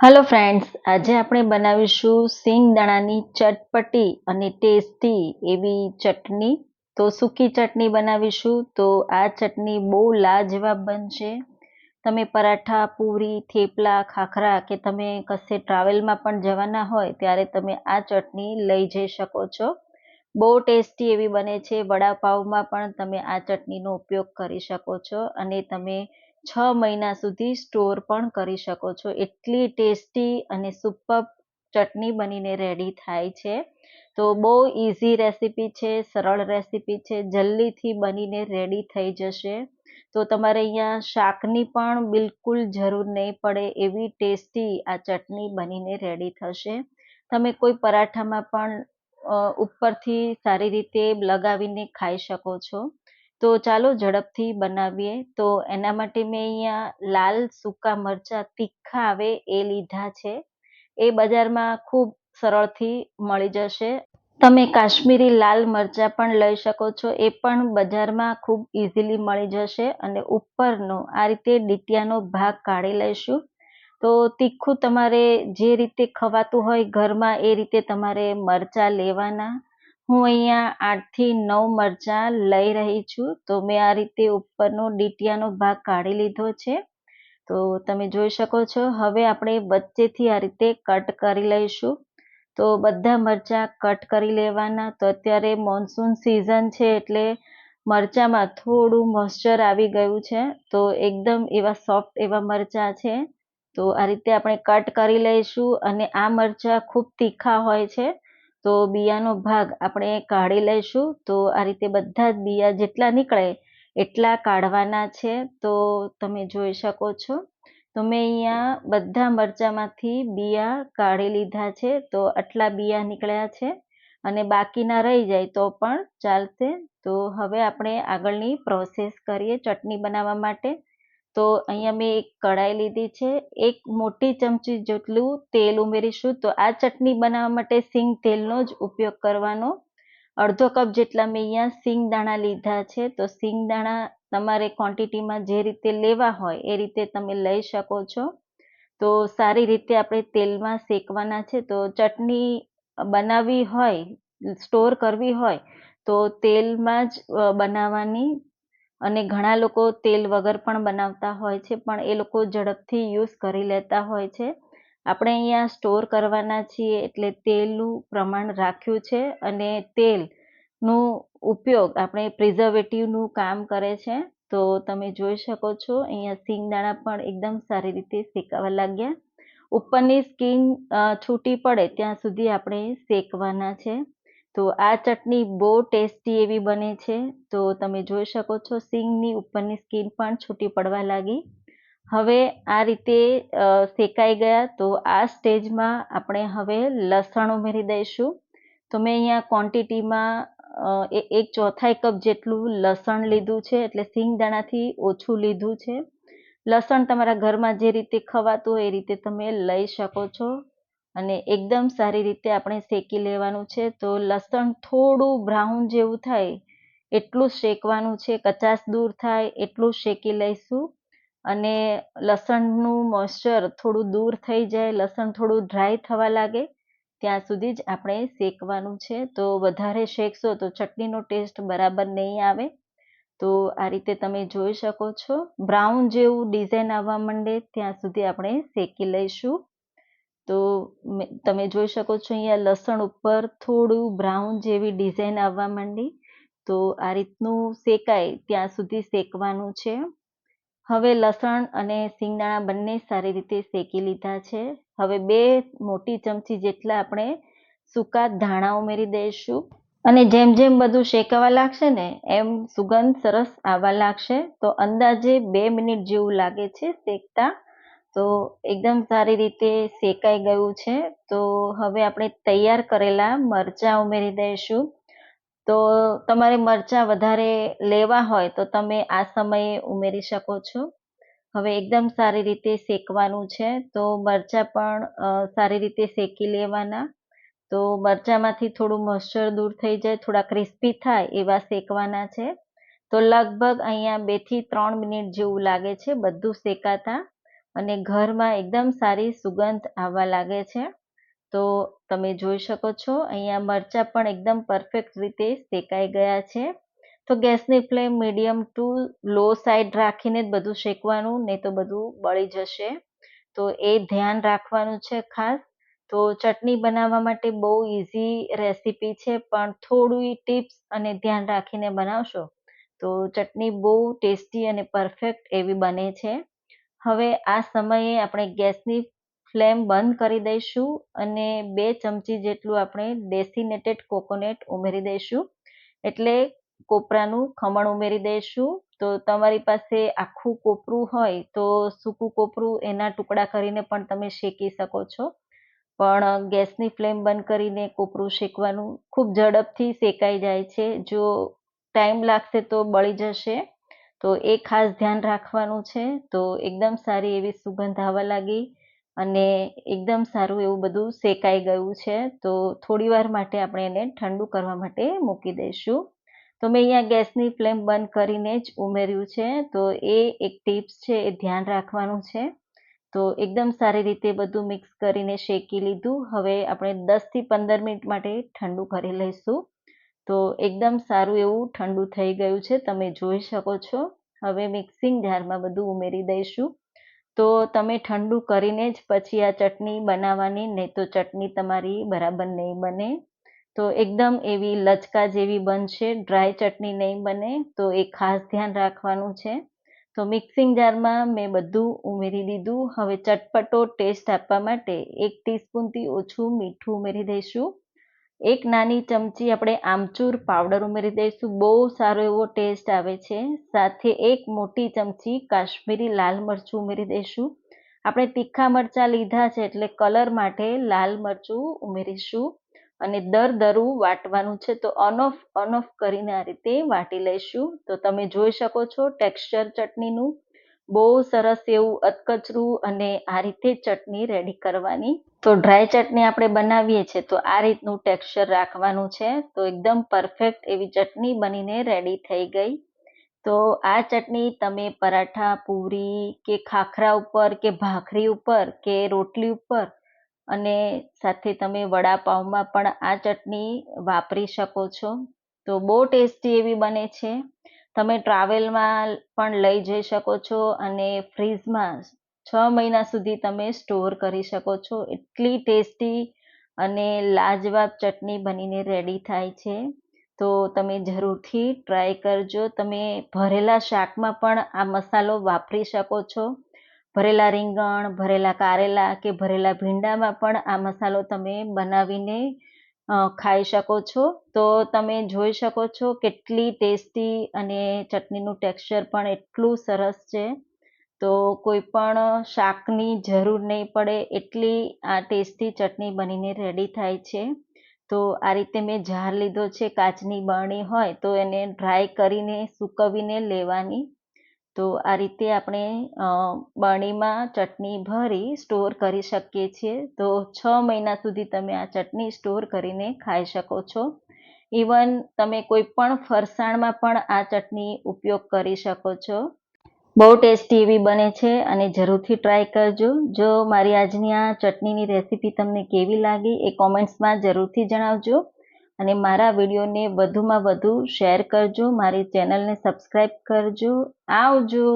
Hello friends આજે આપણે બનાવીશું સિંગ દાણાની ચટપટી અને ટેસ્ટી એવી ચટણી. તો સૂકી ચટણી બનાવીશું. તો આ ચટણી બહુ લાજવાબ બનશે. તમે પરાઠા, પૂરી, થેપલા, ખાખરા કે તમે કશે ટ્રાવેલમાં પણ જવાના હોય ત્યારે તમે આ ચટણી લઈ જઈ શકો છો. બહુ ટેસ્ટી એવી બને છે. વડાપાવમાં પણ તમે આ ચટણીનો ઉપયોગ કરી શકો છો અને તમે છ મહિના સુધી સ્ટોર પણ કરી શકો છો. એટલી ટેસ્ટી અને સુપર ચટણી બનીને રેડી થાય છે. તો બહુ ઇઝી રેસીપી છે, સરળ રેસીપી છે, જલ્દીથી બનીને રેડી થઈ જશે. તો તમારે અહીંયા શાકની પણ બિલકુલ જરૂર નહીં પડે એવી ટેસ્ટી આ ચટણી બનીને રેડી થશે. તમે કોઈ પરાઠામાં પણ ઉપરથી સારી રીતે લગાવીને ખાઈ શકો છો. તો ચાલો ઝડપથી બનાવીએ. તો એના માટે મેં અહીંયા લાલ સૂકા મરચાં તીખા આવે એ લીધા છે. એ બજારમાં ખૂબ સરળથી મળી જશે. તમે કાશ્મીરી લાલ મરચાં પણ લઈ શકો છો. એ પણ બજારમાં ખૂબ ઇઝીલી મળી જશે અને ઉપરનો આ રીતે ડીટિયાનો ભાગ કાઢી લઈશું. તો તીખું તમારે જે રીતે ખવાતું હોય ઘરમાં એ રીતે તમારે મરચાં લેવાના. હું અહીંયા આઠથી નવ મરચાં લઈ રહી છું. તો મેં આ રીતે ઉપરનો ડીટીયાનો ભાગ કાઢી લીધો છે. તો તમે જોઈ શકો છો, હવે આપણે વચ્ચેથી આ રીતે કટ કરી લઈશું. તો બધા મરચાં કટ કરી લેવાના. તો અત્યારે મોન્સૂન સિઝન છે એટલે મરચાંમાં થોડું મોઇશ્ચર આવી ગયું છે. તો એકદમ એવા સોફ્ટ એવા મરચાં છે. તો આ રીતે આપણે કટ કરી લઈશું અને આ મરચાં ખૂબ તીખા હોય છે. તો બિયાનો ભાગ આપણે કાઢી લઈશું. તો આ રીતે બધા જ બિયા જેટલા નીકળે એટલા કાઢવાના છે. તો તમે જોઈ શકો છો. તો મેં અહીંયા બધા મરચાંમાંથી બિયા કાઢી લીધા છે. તો આટલા બિયા નીકળ્યા છે. અને બાકીના રહી જાય તો પણ ચાલશે. તો હવે આપણે આગળની પ્રોસેસ કરીએ ચટણી બનાવવા માટે. તો અહીંયા મેં એક કઢાઈ લીધી છે. એક મોટી ચમચી જેટલું તેલ ઉમેરીશું. તો આ ચટણી બનાવવા માટે સિંગ તેલનો જ ઉપયોગ કરવાનો. અડધો કપ જેટલા મેં અહીંયા સિંગ દાણા લીધા છે. તો સિંગ દાણા તમારે ક્વોન્ટિટીમાં જે રીતે લેવા હોય એ રીતે તમે લઈ શકો છો. તો સારી રીતે આપણે તેલમાં શેકવાના છે. તો ચટણી બનાવવી હોય, સ્ટોર કરવી હોય, તો તેલમાં જ બનાવવાની અને ઘણા લોકો તેલ વગર પણ બનાવતા હોય છે, પણ એ લોકો ઝડપથી યુઝ કરી લેતા હોય છે. આપણે અહીંયા સ્ટોર કરવાના છીએ એટલે તેલનું પ્રમાણ રાખ્યું છે અને તેલનું ઉપયોગ આપણે પ્રિઝર્વેટિવનું કામ કરે છે. તો તમે જોઈ શકો છો, અહીંયા સિંગદાણા પણ એકદમ સારી રીતે શેકાવા લાગ્યા. ઉપરની સ્કીન છૂટી પડે ત્યાં સુધી આપણે શેકવાના છે. તો આ ચટણી બહુ ટેસ્ટી એવી બને છે. તો તમે જોઈ શકો છો, સિંગની ઉપરની સ્કીન પણ છૂટી પડવા લાગી. હવે આ રીતે શેકાઈ ગયા તો આ સ્ટેજમાં આપણે હવે લસણ ઉમેરી દઈશું. તો મેં અહીંયા ક્વોન્ટિટીમાં એક ચોથાઈ કપ જેટલું લસણ લીધું છે, એટલે સિંગદાણાથી ઓછું લીધું છે. લસણ તમારા ઘરમાં જે રીતે ખવાતું હોય એ રીતે તમે લઈ શકો છો. અને એકદમ સારી રીતે આપણે શેકી લેવાનું છે. તો લસણ થોડું બ્રાઉન જેવું થાય એટલું શેકવાનું છે. કચાશ દૂર થાય એટલું શેકી લઈશું. અને લસણનું મોઇશ્ચર થોડું દૂર થઈ જાય, લસણ થોડું ડ્રાય થવા લાગે, ત્યાં સુધી જ આપણે શેકવાનું છે. તો વધારે શેકશો તો ચટણીનો ટેસ્ટ બરાબર નહીં આવે. તો આ રીતે તમે જોઈ શકો છો. બ્રાઉન જેવું ડિઝાઇન આવવા માંડે, ત્યાં સુધી આપણે શેકી લઈશું. તો તમે જોઈ શકો છો અહીંયા લસણ ઉપર થોડું બ્રાઉન જેવી ડિઝાઇન આવવા માંડી. તો આ રીતનું શેકાય ત્યાં સુધી શેકવાનું છે. હવે લસણ અને સિંગદાણા બંને સારી રીતે શેકી લીધા છે. હવે બે મોટી ચમચી જેટલા આપણે સૂકા ધાણા ઉમેરી દઈશું. અને જેમ જેમ બધું શેકાવા લાગશે ને, એમ સુગંધ સરસ આવવા લાગશે. તો અંદાજે બે મિનિટ જેવું લાગે છે શેકતા. તો એકદમ સારી રીતે શેકાઈ ગયું છે. તો હવે આપણે તૈયાર કરેલા મરચાં ઉમેરી દઈશું. તો તમારે મરચાં વધારે લેવા હોય તો તમે આ સમયે ઉમેરી શકો છો. હવે એકદમ સારી રીતે શેકવાનું છે. તો મરચાં પણ સારી રીતે શેકી લેવાના. તો મરચાંમાંથી થોડું મોઇશ્ચર દૂર થઈ જાય, થોડા ક્રિસ્પી થાય એવા શેકવાના છે. તો લગભગ અહીંયા બેથી ત્રણ મિનિટ જેવું લાગે છે બધું શેકાતા. અને ઘરમાં એકદમ સારી સુગંધ આવવા લાગે છે. તો તમે જોઈ શકો છો, અહીંયા મરચાં પણ એકદમ પરફેક્ટ રીતે શેકાઈ ગયા છે. તો ગેસની flame medium to low side રાખીને જ બધું શેકવાનું, નહીં તો બધું બળી જશે. તો એ ધ્યાન રાખવાનું છે ખાસ. તો ચટણી બનાવવા માટે બહુ ઇઝી રેસીપી છે, પણ થોડી ટિપ્સ અને ધ્યાન રાખીને બનાવશો તો ચટણી બહુ ટેસ્ટી અને પરફેક્ટ એવી બને છે. હવે આ સમયે આપણે ગેસની ફ્લેમ બંધ કરી દઈશું અને બે ચમચી જેટલું આપણે ડેસિનેટેડ કોકોનટ ઉમેરી દઈશું. એટલે કોપરાનું ખમણ ઉમેરી દઈશું. તો તમારી પાસે આખું કોપરું હોય તો સૂકું કોપરું એના ટુકડા કરીને પણ તમે શેકી શકો છો. પણ ગેસની ફ્લેમ બંધ કરીને કોપરું શેકવાનું ખૂબ ઝડપથી શેકાઈ જાય છે. જો ટાઈમ લાગશે તો બળી જશે. તો એ ખાસ ધ્યાન રાખવાનું છે. તો એકદમ સારી એવી સુગંધ આવવા લાગી અને એકદમ સારું એવું બધું શેકાઈ ગયું છે. તો થોડી વાર માટે આપણે એને ઠંડુ કરવા માટે મૂકી દઈશું. તો મેં અહીંયા ગેસની ફ્લેમ બંધ કરીને જ ઉમેર્યું છે. તો એ એક ટિપ્સ છે, એ ધ્યાન રાખવાનું છે. તો એકદમ સારી રીતે બધું મિક્સ કરીને શેકી લીધું. હવે આપણે દસથી પંદર મિનિટ માટે ઠંડુ કરી લઈશું. તો એકદમ સારું એવું ઠંડુ થઈ ગયું છે. તમે જોઈ શકો છો. હવે મિક્સિંગ જારમાં બધું ઉમેરી દઈશું. તો તમે ઠંડુ કરીને જ પછી આ ચટણી બનાવવાની, નહીં તો ચટણી તમારી બરાબર નહીં બને. તો એકદમ એવી લચકા જેવી બનશે ડ્રાય ચટણી નહીં બને. તો એ ખાસ ધ્યાન રાખવાનું છે. તો મિક્સિંગ જારમાં મેં બધું ઉમેરી દીધું. હવે ચટપટો ટેસ્ટ આપવા માટે એક ટીસ્પૂનથી ઓછું મીઠું ઉમેરી દઈશું. એક નાની ચમચી આપણે આમચૂર પાવડર ઉમેરી દઈશું. બહુ સારો એવો ટેસ્ટ આવે છે. સાથે એક મોટી ચમચી કાશ્મીરી લાલ મરચું ઉમેરી દઈશું. આપણે તીખા મરચાં લીધા છે એટલે કલર માટે લાલ મરચું ઉમેરીશું. અને દર દરું વાટવાનું છે તો ઓનઓફ ઓનઓફ ઓફ કરીને આ રીતે વાટી લઈશું. તો તમે જોઈ શકો છો ટેક્સચર ચટણીનું. બહુ સરસ એવું અતકચરું અને આ રીતે ચટણી રેડી કરવાની. તો ડ્રાય ચટણી આપણે બનાવીએ છીએ, તો આ રીતનું ટેક્સચર રાખવાનું છે. તો એકદમ પરફેક્ટ એવી ચટણી બનીને રેડી થઈ ગઈ. તો આ ચટણી તમે પરાઠા, પૂરી કે ખાખરા ઉપર કે ભાખરી ઉપર કે રોટલી ઉપર અને સાથે તમે વડાપાઉંમાં પણ આ ચટણી વાપરી શકો છો. તો બહુ ટેસ્ટી એવી બને છે. તમે ટ્રાવેલમાં પણ લઈ જઈ શકો છો અને ફ્રીઝમાં છ મહિના સુધી તમે સ્ટોર કરી શકો છો. એટલી ટેસ્ટી અને લાજવાબ ચટણી બનીને રેડી થાય છે. તો તમે જરૂરથી ટ્રાય કરજો. તમે ભરેલા શાકમાં પણ આ મસાલો વાપરી શકો છો. ભરેલા રીંગણ, ભરેલા કારેલા કે ભરેલા ભીંડામાં પણ આ મસાલો તમે બનાવીને ખાઈ શકો છો. તો તમે જોઈ શકો છો કેટલી ટેસ્ટી અને ચટણીનું ટેક્સચર પણ એટલું સરસ છે. તો કોઈ પણ શાકની જરૂર નહીં પડે એટલી આ ટેસ્ટી ચટણી બનીને રેડી થાય છે. તો આ રીતે મેં જાર લીધો છે, કાચની બરણી હોય તો એને ડ્રાય કરીને સૂકવીને લેવાની. તો આ રીતે આપણે બરણીમાં ચટણી ભરી સ્ટોર કરી શકીએ છીએ. તો છ મહિના સુધી તમે આ ચટણી સ્ટોર કરીને ખાઈ શકો છો. ઇવન તમે કોઈ પણ ફરસાણમાં પણ આ ચટણી ઉપયોગ કરી શકો છો. બહુ ટેસ્ટી એવી બને છે અને જરૂરથી ટ્રાય કરજો. જો મારી આજની આ ચટણીની રેસીપી તમને કેવી લાગી એ કોમેન્ટ્સમાં જરૂરથી જણાવજો. અને મારા વિડીયોને વધુમાં વધુ શેર કરજો મારી ચેનલને સબસ્ક્રાઈબ કરજો. આવજો.